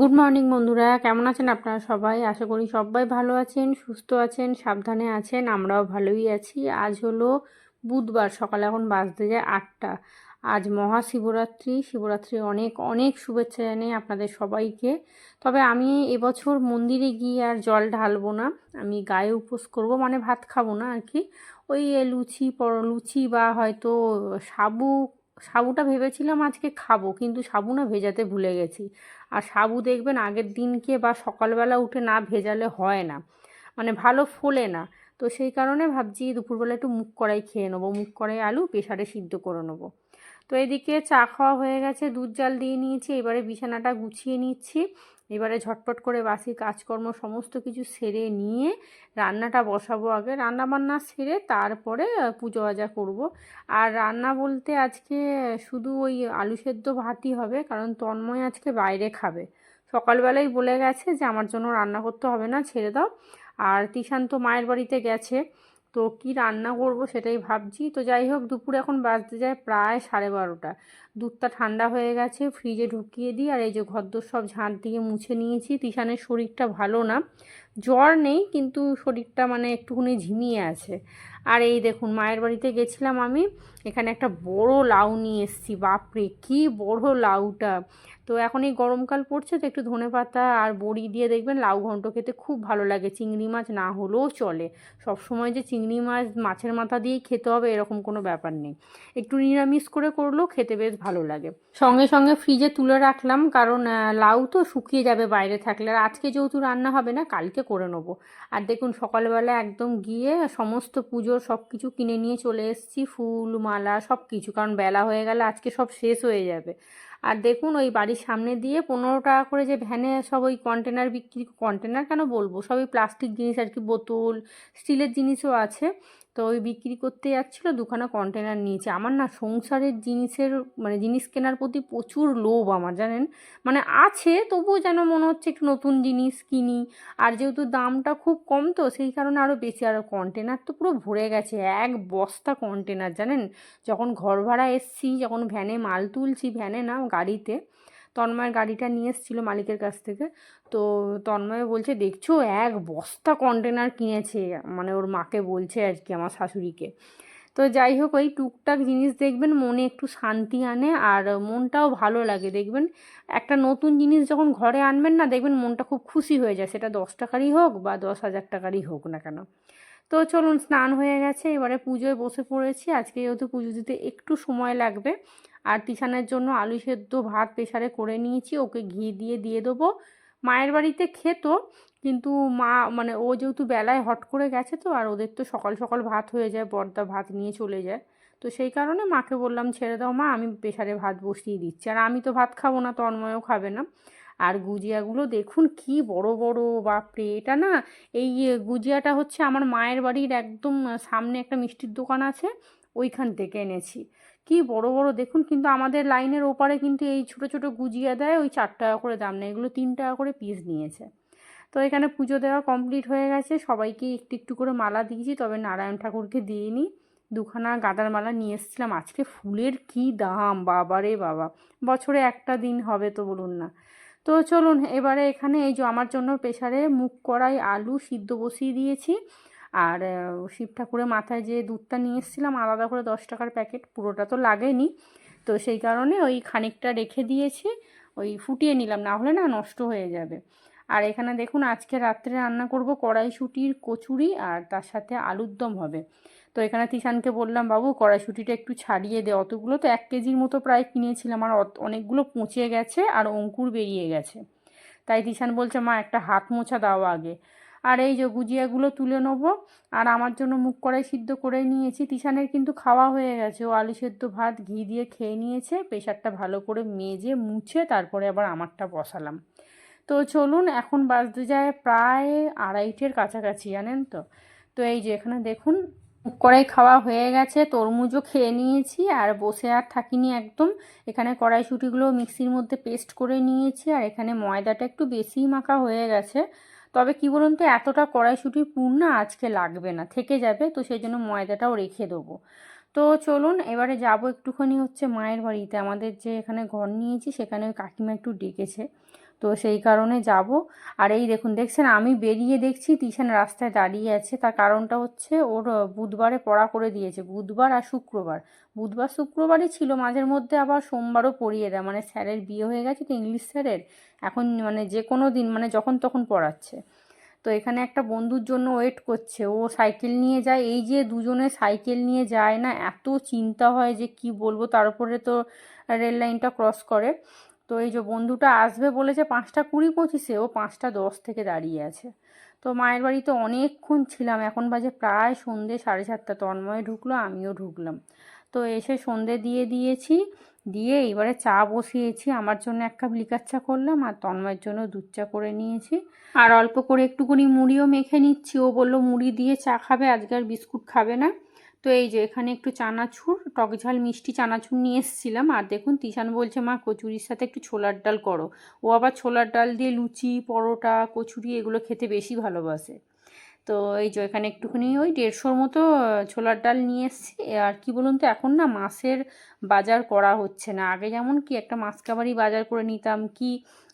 Good morning বন্ধুরা। কেমন আছেন আপনারা সবাই? আশা করি সবাই ভালো আছেন, সুস্থ আছেন, সাবধানে আছেন। আমরাও ভালোই আছি। আজ হলো বুধবার, সকালে এখন বাজতে যায় আটটা। আজ মহাশিবরাত্রি। শিবরাত্রি অনেক অনেক শুভেচ্ছা জানাই আপনাদের সবাইকে। তবে আমি এবছর মন্দিরে গিয়ে আর জল ঢালবো না। আমি গায়ে উপোস করব মানে ভাত খাব না আর কি। ওই লুচি, পর, লুচি বা হয়তো সাবু সাবুটা ভেবেছিলাম আজকে খাব, কিন্তু সাবু না ভেজাতে ভুলে গেছি। আর সাবু দেখবেন আগের দিনকে বা সকালবেলা উঠে না ভেজালে হয় না মানে ভালো ফোলে না। তো সেই কারণে ভাবছি দুপুরবেলা একটু মুখ কড়াই খেয়ে নেব মুখ কড়াই, আলু প্রেশারে সিদ্ধ করে নেব। তো এদিকে চা খাওয়া হয়ে গেছে, দুধ জাল দিয়ে নিয়েছি, এবারে বিছানাটা গুছিয়ে নিচ্ছি। এবারে ঝটপট করে বাসি কাজকর্ম সমস্ত কিছু সেরে নিয়ে রান্নাটা বসাবো আগে। রান্না বান্না সেরে তারপরে পুজো আজা করব। আর রান্না বলতে আজকে শুধু ওই আলু সেদ্ধ ভাতই হবে, কারণ তন্ময় আজকে বাইরে খাবে। সকালবেলাই বলে গেছে যে, আমার জন্য রান্না করতে হবে না, ছেড়ে দাও। আর তিশান তো মায়ের বাড়িতে গেছে, তো কি রান্না করব সেটাই ভাবছি। তো যাই হোক, দুপুরে এখন বাজতে যায় প্রায় সাড়ে বারোটা। দুধটা ঠান্ডা হয়ে গেছে ফ্রিজে ঢুকিয়ে দিই, আর এই যে ঘরদোর সব ঝাঁট দিয়ে মুছে নিয়েছি। তিশানের শরীরটা ভালো না, জ্বর নেই, কিন্তু শরীরটা মানে একটুখানি ঝিমিয়ে আছে। আর এই দেখুন, মায়ের বাড়িতে গেছিলাম আমি, এখানে একটা বড় লাউ নিয়ে এসেছি, বাপরে, কি বড় লাউটা! তো এখন এই গরমকাল পড়ছে, তো একটু ধনে পাতা আর বড়ি দিয়ে দেখবেন লাউ ঘন্ট খেতে খুব ভালো লাগে। চিংড়ি মাছ না হলেও চলে। সব সময় যে চিংড়ি মাছ মাছের মাথা দিয়েই খেতে হবে, এরকম কোনো ব্যাপার নেই। একটু নিরামিষ করে করলেও খেতে বেশ ভালো লাগে। সঙ্গে সঙ্গে ফ্রিজে তুলে রাখলাম, কারণ লাউ তো শুকিয়ে যাবে বাইরে থাকলে। আর আজকে যেহেতু রান্না হবে না, কালকে করে নেব। আর দেখুন, সকালবেলা একদম গিয়ে সমস্ত পুজোর সব কিছু কিনে নিয়ে চলে এসেছি। ফুল, মালা সব কিছু কারণ বেলা হয়ে গেলে আজকে সব শেষ হয়ে যাবে। আর দেখুন, ওই বাড়ির সামনে দিয়ে পনেরো টাকা করে যে ভ্যানে সব ওই কন্টেনার বিক্রি কন্টেনার কেন বলব? সবই প্লাস্টিক জিনিস আর কি, বোতল স্টিলের জিনিসও আছে। তো ওই বিক্রি করতে যাচ্ছিল, দুখানা কন্টেনার নিয়েছে। আমার না সংসারের জিনিসের মানে জিনিস কেনার প্রতি প্রচুর লোভ আমার, জানেন? মানে আছে, তবুও যেন মনে হচ্ছে একটু নতুন জিনিস কিনি। আর যেহেতু দামটা খুব কম তো, সেই কারণে আরও বেশি। আর কন্টেনার তো পুরো ভরে গেছে, এক বস্তা কন্টেনার জানেন? যখন ঘর ভাড়া এসছি, যখন ভ্যানে মাল তুলছি ভ্যানে না, গাড়িতে তন্ময়ের গাড়িটা নিয়ে এসেছিল মালিকের কাছ থেকে। তো তন্ময় বলছে, দেখছ, এক বস্তা কন্টেনার কিনেছে। মানে ওর মাকে বলছে আর কি, আমার শাশুড়িকে। তো যাই হোক, ওই টুকটাক জিনিস দেখবেন, মনে একটু শান্তি আনে আর মনটাও ভালো লাগে। দেখবেন, একটা নতুন জিনিস যখন ঘরে আনবেন না, দেখবেন মনটা খুব খুশি হয়ে যায়। সেটা দশ টাকারই হোক বা দশ হাজার টাকারই হোক না কেন। তো চলুন, স্নান হয়ে গেছে। এবারে পুজোয় বসে পড়েছি। আজকে যেহেতু পুজো দিতে একটু সময় লাগবে আর তিশানের জন্য আলু সেদ্ধ ভাত প্রেশারে করে নিয়েছি, ওকে ঘি দিয়ে দিয়ে দেবো। মায়ের বাড়িতে খেত, কিন্তু মা মানে ও যেহেতু বেলায় হট করে গেছে তো, আর ওদের তো সকাল সকাল ভাত হয়ে যায়, বর্দা ভাত নিয়ে চলে যায়। তো সেই কারণে মাকে বললাম, ছেড়ে দাও মা, আমি প্রেশারে ভাত বসিয়ে দিচ্ছি। আর আমি তো ভাত খাব না, তন্ময়ও খাবে না। আর গুজিয়াগুলো দেখুন কি বড় বড়, বাপরে! এটা না, এই গুজিয়াটা হচ্ছে আমার মায়ের বাড়ির একদম সামনে একটা মিষ্টির দোকান আছে, ওইখান থেকে এনেছি। কি বড় বড়, দেখুন কিন্তু আমাদের লাইনের ওপারে কিন্তু এই ছোট ছোট গুজিয়া দেয়, ওই চার টাকা করে দাম নেয়, এগুলো তিন টাকা করে পিস নিয়েছে। তো এখানে পুজো দেওয়া কমপ্লিট হয়ে গেছে, সবাইকে একটু একটু করে মালা দিয়েছি, তবে নারায়ণ ঠাকুরকে দিইনি। দুখানা গাঁদার মালা নিয়ে এসেছিলাম, আজকে ফুলের কি দাম, বাবারে বাবা, বছরে একটা দিন হবে তো বলুন না। তো চলুন, এবারে এখানে এই যে আমার জন্য প্রেশারে মুখ কড়াই, আলু সিদ্ধ বসিয়ে দিয়েছি আর শিব ঠাকুরের মাথায় যে দুধটা নিয়ে এসেছিলাম আলাদা করে দশ টাকার প্যাকেট, পুরোটা তো লাগেনি। তো সেই কারণে ওই খানিকটা রেখে দিয়েছি, ওই ফুটিয়ে নিলাম, না হলে না নষ্ট হয়ে যাবে। আর এখানে দেখুন, আজকে রাত্রে রান্না করব কড়াইশুটির কচুরি আর তার সাথে আলুর দম হবে। তো এখানে তিশানকে বললাম, বাবু, কড়াইশুটিটা একটু ছাড়িয়ে দে, অতগুলো তো এক কেজির মতো প্রায় কিনেছিলাম, আর অনেকগুলো পচে গেছে আর অঙ্কুর বেরিয়ে গেছে। তাই তিশান বলছে, মা, একটা হাত মোছা দাও আগে। আর এই যে গুজিয়াগুলো তুলে নেব। আর আমার জন্য মুখ কড়াই সিদ্ধ করে নিয়েছি। তিশানের কিন্তু খাওয়া হয়ে গেছে। ও আলু সেদ্ধ ভাত ঘি দিয়ে খেয়ে নিয়েছে। প্রেশারটা ভালো করে মেজে মুছে তারপরে আবার আমারটা বসালাম। তো চলুন, এখন বাজতে যায় প্রায় আড়াইটের কাছাকাছি, জানেন তো? তো এই যে এখানে দেখুন কড়াই খাওয়া হয়ে গেছে। তরমুজও খেয়ে নিয়েছি আর বসে আর থাকিনি একদম। এখানে কড়াইশুটিগুলো মিক্সির মধ্যে পেস্ট করে নিয়েছি। আর এখানে ময়দাটা একটু বেশিই মাখা হয়ে গেছে। তবে কি বলুন তো, এতটা কড়াইশুটির পুর না আজকে লাগবে না, থেকে যাবে, তো সেই জন্য ময়দাটাও রেখে দেবো। তো চলুন, এবারে যাব একটুখানি হচ্ছে মায়ের বাড়িতে। আমাদের যে এখানে ঘর নিয়েছি, সেখানে ওই কাকিমা একটু ডেকেছে। তো সেই কারণে যাব। আর এই দেখুন, দেখছেন আমি বেরিয়ে দেখছি তিশান রাস্তায় দাঁড়িয়ে আছে। তার কারণটা হচ্ছে ওর বুধবারে পড়া করে দিয়েছে, বুধবার আর শুক্রবার। বুধবার, শুক্রবারই ছিল, মাঝের মধ্যে আবার সোমবারও পড়িয়ে দেয়। মানে স্যারের বিয়ে হয়ে গেছে তো ইংলিশ স্যারের। এখন মানে যে কোনো দিন মানে যখন তখন পড়াচ্ছে। তো এখানে একটা বন্ধুর জন্য ওয়েট করছে। ও সাইকেল নিয়ে যায়। এই যে দুজনে সাইকেল নিয়ে যায় না, এত চিন্তা হয় যে কি বলব? তার উপরে তো রেল লাইনটা ক্রস করে। তো এই যে বন্ধুটা আসবে বলেছে পাঁচটা কুড়ি পঁচিশে, ও পাঁচটা দশ থেকে দাঁড়িয়ে আছে। তো মায়ের বাড়িতে অনেকক্ষণ ছিলাম, এখন বাজে প্রায় সন্ধে সাড়ে সাতটা, তন্ময় ঢুকলো, আমিও ঢুকলাম। তো এসে সন্ধে দিয়ে দিয়েছি, দিয়ে এবারে চা বসিয়েছি, আমার জন্য এক কাপ লিকার চা করলাম, আর তন্ময়ের জন্য দুধ চা করে নিয়েছি। আর অল্প করে একটুখানি মুড়িও মেখে নিচ্ছি, ও বলল মুড়ি দিয়ে চা খাবে, আজকে আর বিস্কুট খাবে না। তো এই যে এখানে একটু চানাচুর, টক ঝাল, মিষ্টি চানাচুর নিয়ে এসেছিলাম। আর দেখুন, তিশান বলছে, মা, কচুরির সাথে একটু ছোলার ডাল করো। ও আবার ছোলার ডাল দিয়ে লুচি, পরোটা, কচুরি এগুলো খেতে বেশি ভালোবাসে। তো এই যে এখানে একটুখানি ওই দেড়শোর মতো ছোলার ডাল নিয়ে এসেছি। আর কি বলুন তো, এখন না মাছের বাজার করা হচ্ছে না। আগে যেমন কি একটা মাছ কাবারি বাজার করে নিতাম, কি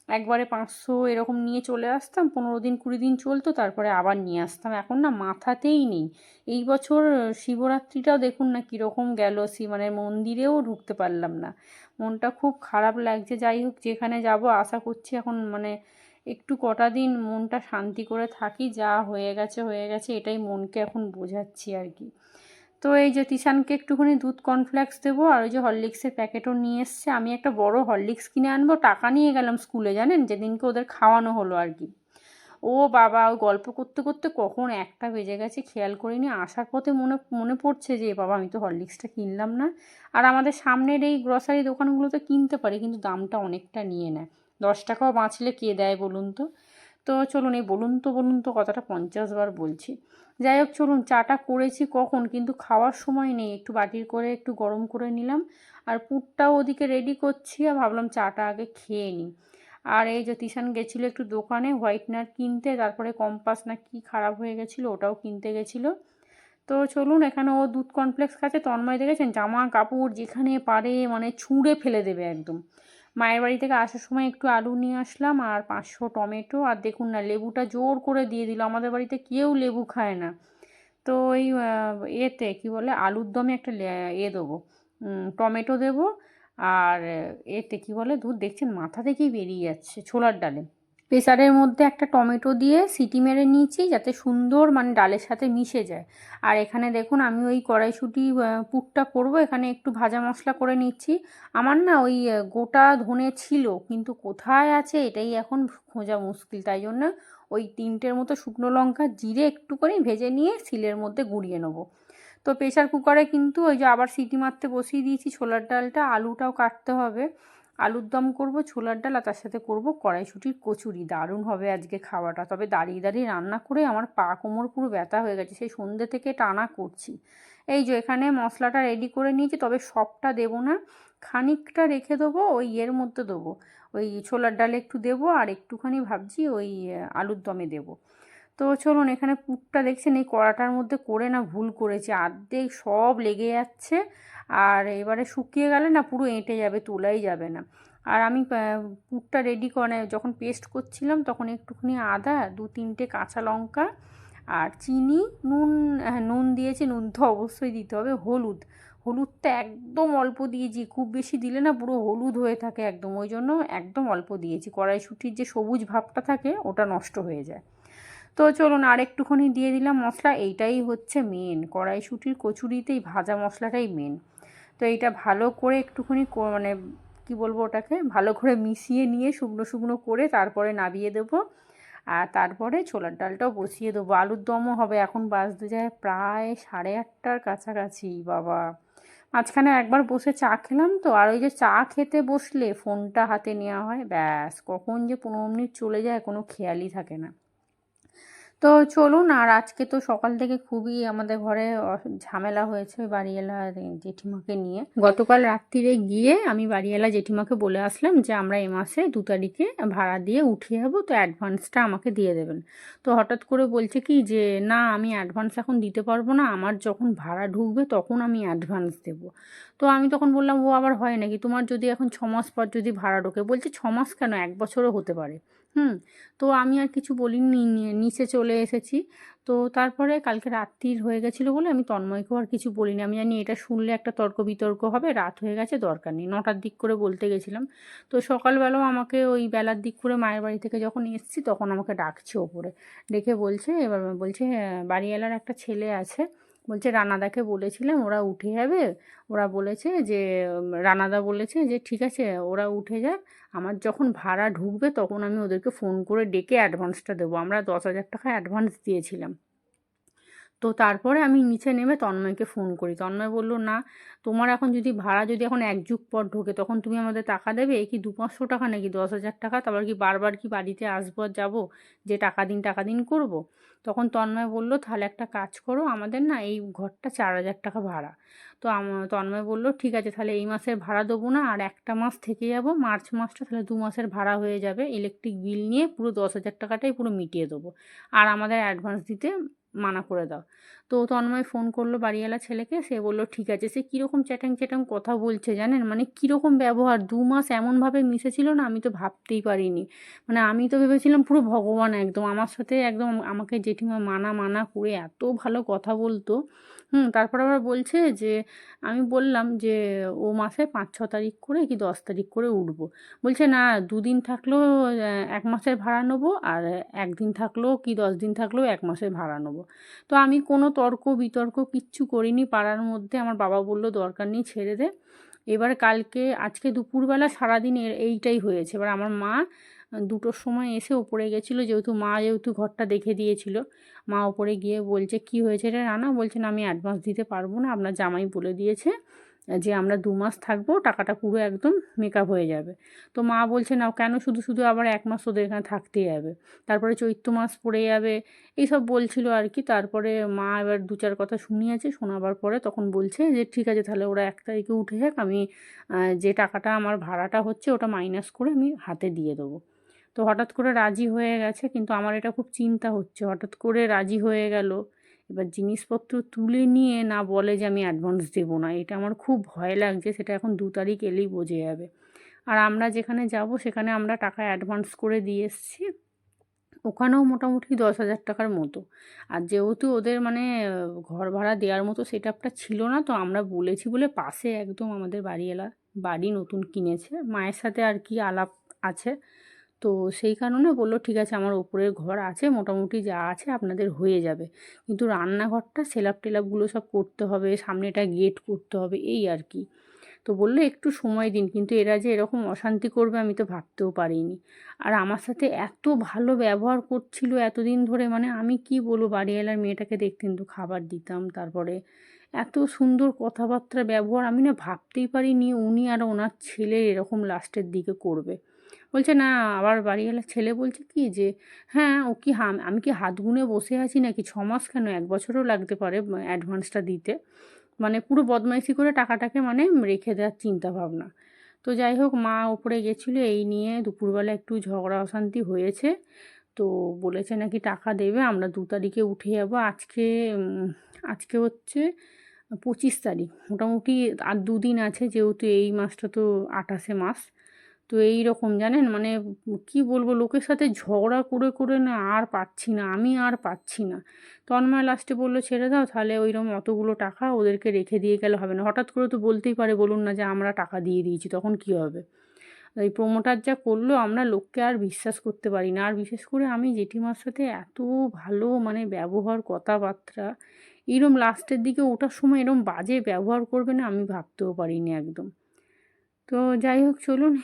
একবারে পাঁচশো এরকম নিয়ে চলে আসতাম, পনেরো দিন, কুড়ি দিন চলতো, তারপরে আবার নিয়ে আসতাম। এখন না মাথাতেই নেই। এই বছর শিবরাত্রিটাও দেখুন না কীরকম গেল, সি মানে মন্দিরেও ঢুকতে পারলাম না। মনটা খুব খারাপ লাগছে। যাই হোক, যেখানে যাব, আশা করছি এখন মানে একটু কটা দিন মনটা শান্তি করে থাকি, যা হয়ে গেছে হয়ে গেছে, এটাই মনকে এখন বোঝাচ্ছি আর কি। তো এই যে তিশানকে একটুখানি দুধ কর্নফ্লেক্স দেবো, আর ওই যে হরলিক্সের প্যাকেটও নিয়ে এসছে। আমি একটা বড় হরলিক্স কিনে আনব, টাকা নিয়ে গেলাম স্কুলে, জানেন? যেদিনকে ওদের খাওয়ানো হলো আর কি। ও বাবা ওই গল্প করতে করতে কখন একটা বেজে গেছে খেয়াল করিনি। আসার পথে মনে মনে পড়ছে যে, বাবা, আমি তো হরলিক্সটা কিনলাম না। আর আমাদের সামনের এই গ্রসারি দোকানগুলোতে কিনতে পারি, কিন্তু দামটা অনেকটা নিয়ে নেয়। দশ টাকাও বাঁচলে কে দেয় বলুন তো? তো চলুন এই বলুন তো বলুন তো কথাটা পঞ্চাশ বার বলছি। যাই হোক, চলুন চাটা করেছি কখন? কিন্তু খাওয়ার সময় নেই। একটু বাটির করে একটু গরম করে নিলাম আর পুরটাও ওদিকে রেডি করছি আর ভাবলাম চাটা আগে খেয়ে নিই। আর এই যে তিশান গেছিল একটু দোকানে হোয়াইটনার কিনতে, তারপরে কম্পাস না কি খারাপ হয়ে গেছিল ওটাও কিনতে গেছিল। তো চলুন, এখানে ও দুধ কমপ্লেক্স খাচ্ছে, তন্ময় দেখেছেন? জামা কাপড় যেখানে পারে মানে ছুঁড়ে ফেলে দেবে একদম। মায়ের বাড়ি থেকে আসার সময় একটু আলু নিয়ে আসলাম আর পাঁচশো টমেটো আর দেখুন না, লেবুটা জোর করে দিয়ে দিল। আমাদের বাড়িতে কেউ লেবু খায় না। তো এই এতে কি বলে, আলুর দমে একটা এ দেবো টমেটো দেবো। আর এতে কি বলে দুধ দেখছেন মাথা থেকেই বেরিয়ে যাচ্ছে ছোলার ডালে। প্রেসারের মধ্যে একটা টমেটো দিয়ে সিটি মেরে নিয়েছি যাতে সুন্দর মানে ডালের সাথে মিশে যায়। আর এখানে দেখুন আমি ওই কড়াইশুটি পুরটা করব, এখানে একটু ভাজা মশলা করে নিচ্ছি। আমার না ওই গোটা ধনে ছিল, কিন্তু কোথায় আছে এটাই এখন খোঁজা মুশকিল। তাই জন্য ওই তিনটের মতো শুকনো লঙ্কা জিরে একটু করে ভেজে নিয়ে সিলের মধ্যে গুঁড়িয়ে নেব। তো প্রেশার কুকারে কিন্তু ওই যে আবার সিটি মারতে বসিয়ে দিয়েছি ছোলার ডালটা, আলুটাও কাটতে হবে। আলুর দম করব, ছোলার ডাল আর তার সাথে করব কড়াইশুটির কচুরি। দারুণ হবে আজকে খাওয়াটা। তবে দাঁড়িয়ে দাঁড়িয়ে রান্না করে আমার পা কোমর পুরো ব্যথা হয়ে গেছে, সেই সন্ধ্যে থেকে টানা করছি। এই যে এখানে মশলাটা রেডি করে নিয়েছি, তবে সবটা দেবো না, খানিকটা রেখে দেবো, ওই ইয়ের মধ্যে দেবো। ওই ছোলার ডালে একটু দেবো আর একটুখানি ভাবছি ওই আলুর দমে দেবো। তো চলুন এখানে পুরটা দেখছেন, এই কড়াটার মধ্যে করে না ভুল করেছি। আর্ধেক সব লেগে যাচ্ছে আর এবারে শুকিয়ে গেলে না পুরো এঁটে যাবে, তোলাই যাবে না। আর আমি পুরটা রেডি করে যখন পেস্ট করছিলাম তখন একটুখানি আদা, দু তিনটে কাঁচা লঙ্কা আর চিনি, নুন হ্যাঁ নুন দিয়েছি। নুন তো অবশ্যই দিতে হবে, হলুদ। হলুদটা একদম অল্প দিয়েছি, খুব বেশি দিলে না পুরো হলুদ হয়ে থাকে একদম। ওই জন্য একদম অল্প দিয়েছি। কড়াইশুটির যে সবুজ ভাবটা থাকে, ওটা নষ্ট হয়ে যায়। তো চলুন আর একটুখানি দিয়ে দিলাম মশলা। এইটাই হচ্ছে মেন কড়াইশুটির কচুরিতেই ভাজা মশলাটাই মেন তো এইটা ভালো করে একটুখানি মানে কি বলব ওটাকে? ভালো করে মিশিয়ে নিয়ে শুকনো শুকনো করে তারপরে নাবিয়ে দেবো। আর তারপরে ছোলার ডালটাও বসিয়ে দেবো। আলুর দমও হবে। এখন বাজতে যায় প্রায় সাড়ে আটটার কাছাকাছি, বাবা। মাঝখানে একবার বসে চা খেলাম তো। আর ওই যে চা খেতে বসলে ফোনটা হাতে নেওয়া হয়, ব্যাস। কখন যে পনেরো মিনিট চলে যায় কোনো খেয়ালই থাকে না। তো চলুন, আর আজকে তো সকাল থেকে খুবই আমাদের ঘরে ঝামেলা হয়েছে বাড়িওয়ালা জেঠিমাকে নিয়ে। গতকাল রাত্রিরে গিয়ে আমি বাড়িওয়ালা জেঠিমাকে বলে আসলাম যে, আমরা এ মাসে দু তারিখে ভাড়া দিয়ে উঠিয়ে যাব তো অ্যাডভান্সটা আমাকে দিয়ে দেবেন। তো হঠাৎ করে বলছে কি যে, না, আমি অ্যাডভান্স এখন দিতে পারব না, আমার যখন ভাড়া ঢুকবে তখন আমি অ্যাডভান্স দেবো। তো আমি তখন বললাম, ও আবার হয় নাকি? তোমার যদি এখন ছ মাস পর যদি ভাড়া ঢোকে। বলছে, ছ মাস কেন? এক বছরও হতে পারে। হুম তো আমি আর কিছু বলিনি নিচে চলে এসেছি। তো তারপরে কালকে রাত্রির হয়ে গেছিল বলে আমি তন্ময়কেও আর কিছু বলিনি। আমি জানি এটা শুনলে একটা তর্ক বিতর্ক হবে রাত হয়ে গেছে দরকার নেই। নটার দিক করে বলতে গেছিলাম। তো সকালবেলাও আমাকে ওই বেলার দিক করে মায়ের বাড়ি থেকে যখন এসেছি তখন আমাকে ডাকছে ওপরে। ডেকে বলছে এবার বলছে "হ্যাঁ, বাড়িওয়ালার একটা ছেলে আছে। বলছে, রানাদাকে বলেছিলাম ওরা উঠে যাবে। ওরা বলেছে যে রানাদা বলেছে যে, ঠিক আছে, ওরা উঠে যাক। আমার যখন ভাড়া ঢুকবে তখন আমি ওদেরকে ফোন করে ডেকে অ্যাডভান্সটা দেবো। আমরা দশ হাজার টাকা অ্যাডভান্স দিয়েছিলাম। তো তারপরে আমি নিচে নেমে তন্ময়কে ফোন করি। তন্ময় বলল, না, তোমার এখন যদি ভাড়া যদি এখন এক যুগ পর ঢোকে, তখন তুমি আমাদের টাকা দেবে? কি দু পাঁচশো টাকা নাকি দশ হাজার টাকা? তারপর কি বারবার কি বাড়িতে আসব আর যাব? যে টাকা দিন টাকা দিন করব। তখন তন্ময় বলল, তাহলে একটা কাজ করো, আমাদের না এই ঘরটা চার হাজার টাকা ভাড়া। তো তন্ময় বলল, ঠিক আছে, তাহলে এই মাসের ভাড়া দেবো না, আর একটা মাস থেকে যাব, মার্চ মাসটা তাহলে দু মাসের ভাড়া হয়ে যাবে। ইলেকট্রিক বিল নিয়ে পুরো দশ হাজার টাকাটাই পুরো মিটিয়ে দেবো। আর আমাদের অ্যাডভান্স দিতে মানা করে দাও। তো তন্ময় ফোন করল বাড়িওয়ালা ছেলেকে, সে বলল, ঠিক আছে। সে কীরকম চ্যাটাং চ্যাটাং কথা বলছে জানেন? মানে কীরকম ব্যবহার? দু মাস এমনভাবে মিশেছিল না? আমি তো ভাবতেই পারিনি। মানে আমি তো ভেবেছিলাম পুরো ভগবান একদম। আমার সাথে একদম আমাকে জেঠিমা মানা মানা করে এত ভালো কথা বলতো। হুম, তারপর আবার বলছে যে, আমি বললাম যে, ও মাসে পাঁচ, ছ তারিখ করে কি দশ তারিখ করে উঠবো। বলছে, না, দুদিন থাকলেও এক মাসের ভাড়া নেব আর একদিন থাকলেও কি দশ দিন থাকলেও এক মাসের ভাড়া নেব। তো আমি কোনো তর্ক, বিতর্ক কিচ্ছু করিনি পাড়ার মধ্যে। আমার বাবা বলল, দরকার নেই, ছেড়ে দে। এবার কালকে, আজকে দুপুরবেলা সারাদিন এইটাই হয়েছে। এবার আমার মা দুটোর সময় এসে ওপরে গেছিল, যেহেতু মা যেহেতু ঘরটা দেখে দিয়েছিল। মা ওপরে গিয়ে বলছে, কি হয়েছে রে রানা? বলছে, না, আমি অ্যাডভান্স দিতে পারব না, আপনার জামাই বলে দিয়েছে যে আমরা দু মাস থাকব, টাকাটা পুরো একদম মেকআপ হয়ে যাবে। তো মা বলছে না কেন? শুধু শুধু আবার এক মাস ওদের এখানে থাকতে যাবে তারপরে চৈত্র মাস পড়ে যাবে। এইসব বলছিল আর কি। তারপরে মা এবার দু চার কথা শুনিয়েছে, শোনাবার পরে তখন বলছে যে, ঠিক আছে, তাহলে ওরা এক তারিখে উঠে যাক, আমি যে টাকাটা আমার ভাড়াটা হচ্ছে, ওটা মাইনাস করে আমি হাতে দিয়ে দেবো। তো হঠাৎ করে রাজি হয়ে গেছে, কিন্তু আমার এটা খুব চিন্তা হচ্ছে। হঠাৎ করে রাজি হয়ে গেল, এবার জিনিসপত্র তুলে নিয়ে না বলে যে আমি অ্যাডভান্স দেবো না, এটা আমার খুব ভয় লাগছে, সেটা এখন দু তারিখ এলেই বোঝে যাবে। আর আমরা যেখানে যাব, সেখানে আমরা টাকা অ্যাডভান্স করে দিয়ে এসেছি, ওখানেও মোটামুটি দশ হাজার টাকার মতো। আর যেহেতু ওদের মানে ঘর ভাড়া দেওয়ার মতো সেট আপটা ছিল না, তো আমরা বলেছি বলে পাশে একদম আমাদের বাড়িওয়ালা বাড়ি নতুন কিনেছে, মায়ের সাথে আর কি আলাপ আছে। তো সেই কারণে বলল, ঠিক আছে, আমার ওপরের ঘর আছে, মোটামুটি যা আছে আপনাদের হয়ে যাবে। কিন্তু রান্নাঘরটা, সেলাপ টেলাপগুলো সব করতে হবে, সামনেটা গেট করতে হবে, এই আর কি। তো বলল, একটু সময় দিন, কিন্তু এরা যে এরকম অশান্তি করবে আমি তো ভাবতেও পারিনি। আর আমার সাথে এত ভালো ব্যবহার করছিল এতদিন ধরে মানে আমি কি বলব, বাড়িওয়ালার মেয়েটাকে দেখতেন তো খাবার দিতাম, তারপরে এত সুন্দর কথাবার্তা ব্যবহার আমি না ভাবতেই পারিনি, উনি আর ওনার ছেলে এরকম লাস্টের দিকে করবে। বলছে, না আবার বাড়িওয়ালার ছেলে বলছে কি যে হ্যাঁ ও কি হাম আমি কি হাত গুনে বসে আছি নাকি ছ মাস কেন? এক বছরও লাগতে পারে অ্যাডভান্সটা দিতে। মানে পুরো বদমাইশি করে টাকাটাকে মানে রেখে দেওয়ার চিন্তা ভাবনা। তো যাই হোক, মা ওপরে গেছিল, এই নিয়ে দুপুরবেলা একটু ঝগড়া অশান্তি হয়েছে। তো বলেছে নাকি টাকা দেবে, আমরা দু তারিখে উঠে যাব। আজকে আজকে হচ্ছে পঁচিশ তারিখ। মোটামুটি আর দুদিন আছে, যেহেতু এই মাসটা তো আঠাশে মাস। তো এই রকম জানেন? মানে কি বলব, লোকের সাথে ঝগড়া করে করে না আর পাচ্ছি না, আমি আর পাচ্ছি না। তন্ময় লাস্টে বলল, ছেড়ে দাও, তাহলে ওইরকম অতগুলো টাকা ওদেরকে রেখে দিয়ে গেলে হবে না। হঠাৎ করে তো বলতেই পারে, বলুন না যে আমরা টাকা দিয়ে দিয়েছি, তখন কি হবে? এই প্রোমোটার যা করল, আমরা লোককে আর বিশ্বাস করতে পারি না। আর বিশেষ করে আমি জেঠিমার সাথে এত ভালো মানে ব্যবহার, কথাবার্তা, এরম লাস্টের দিকে ওঠার সময় এরম বাজে ব্যবহার করবে না, আমি ভাবতেও পারিনি একদম। তো যাই হোক, চলুন।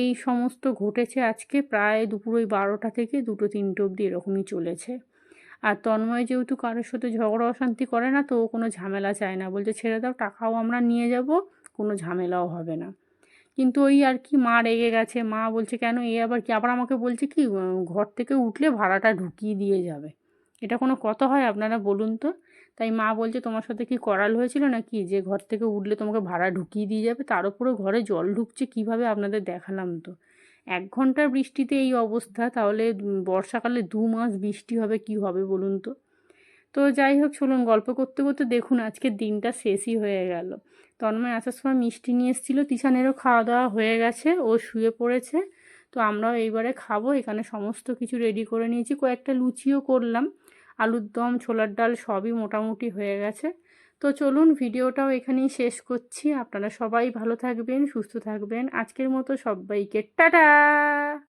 এই সমস্ত ঘটেছে আজকে প্রায় দুপুর ওই বারোটা থেকে দুটো তিনটে অবধি এরকমই চলেছে। আর তন্ময় যেহেতু কারোর সাথে ঝগড়া অশান্তি করে না, তো ও কোনো ঝামেলা চায় না। বলছে, ছেড়ে দাও, টাকাও আমরা নিয়ে যাব, কোনো ঝামেলাও হবে না। কিন্তু ওই আর কি, মা রেগে গেছে। মা বলছে, কেন? এ আবার কি? আবার আমাকে বলছে কি, ঘর থেকে উঠলে ভাড়াটা ঢুকিয়ে দিয়ে যাবে। এটা কোনো কথা হয় আপনারা বলুন তো। তাই মা বলছে, তোমার সাথে কি করাল হয়েছিল না কি যে ঘর থেকে উঠলে তোমাকে ভাড়া ঢুকিয়ে দিয়ে যাবে, তার উপরে ঘরে জল ঢুকছে, কীভাবে আপনাদের দেখালাম তো? এক ঘণ্টার বৃষ্টিতে এই অবস্থা, তাহলে বর্ষাকালে দু মাস বৃষ্টি হবে, কি হবে বলুন তো? তো যাই হোক, চলুন গল্প করতে করতে দেখুন, আজকের দিনটা শেষই হয়ে গেল। তন্ময় আসার সময় মিষ্টি নিয়ে এসেছিল, তিশানেরও খাওয়া দাওয়া হয়ে গেছে, ও শুয়ে পড়েছে। তো আমরাও এইবারে খাব, এখানে সমস্ত কিছু রেডি করে নিয়েছি, কয়েকটা লুচিও করলাম। আলুর দম, ছোলার ডাল সবই মোটামুটি হয়ে গেছে। তো চলুন ভিডিওটাও এখানেই শেষ করছি। আপনারা সবাই ভালো থাকবেন, সুস্থ থাকবেন। আজকের মতো সবাইকে টাটা!